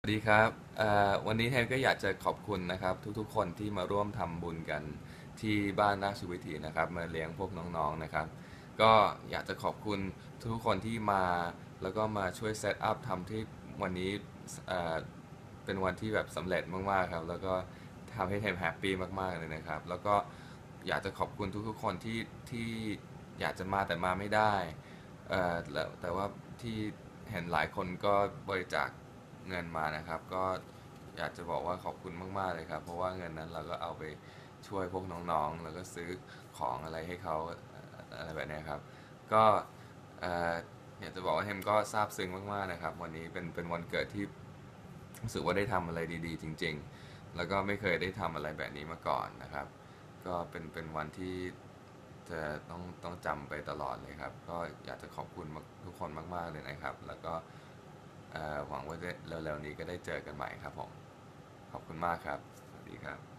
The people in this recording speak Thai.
สวัสดีครับเอ่อวันนี้เทนก็อยากจะขอบคุณนะครับ ทุกๆ คนที่มาร่วมทำบุญกันที่บ้านราชวิถีนะครับ มาเลี้ยงพวกน้องๆนะครับ ก็อยากจะขอบคุณทุกๆคนที่มาแล้วก็มาช่วยเซตอัพทำที่วันนี้เอ่อเป็นวันที่แบบสำเร็จมากๆครับ แล้วก็ทำให้เทนแฮปปี้มากๆเลยนะครับ แล้วก็อยากจะขอบคุณทุกๆ คนที่ที่อยากจะมาแต่มาไม่ได้ เอ่อแล้วแต่ว่าที่เห็นหลายคนก็บริจาค เงินมานะครับ ก็อยากจะบอกว่าขอบคุณมากๆเลยครับ เพราะว่าเงินนั้นเราก็เอาไปช่วยพวกน้องๆ แล้วก็ซื้อของอะไรให้เขาอะไรแบบนี้ครับ ก็อยากจะบอกว่าเฮมก็ซาบซึ้งมากๆนะครับ วันนี้เป็นเป็นวันเกิดที่รู้สึกว่าได้ทำอะไรดีๆ จริง ๆ แล้วก็ไม่เคยได้ทำอะไรแบบนี้มาก่อนนะครับ ก็เป็นเป็นวันที่จะต้องต้องจำไปตลอดเลยครับ ก็อยากจะขอบคุณทุกคนมาก ๆเลยนะครับ แล้วก็ หวังว่าจะเร็วๆนี้ก็ได้เจอกันใหม่ครับผม ขอบคุณมากครับ สวัสดีครับ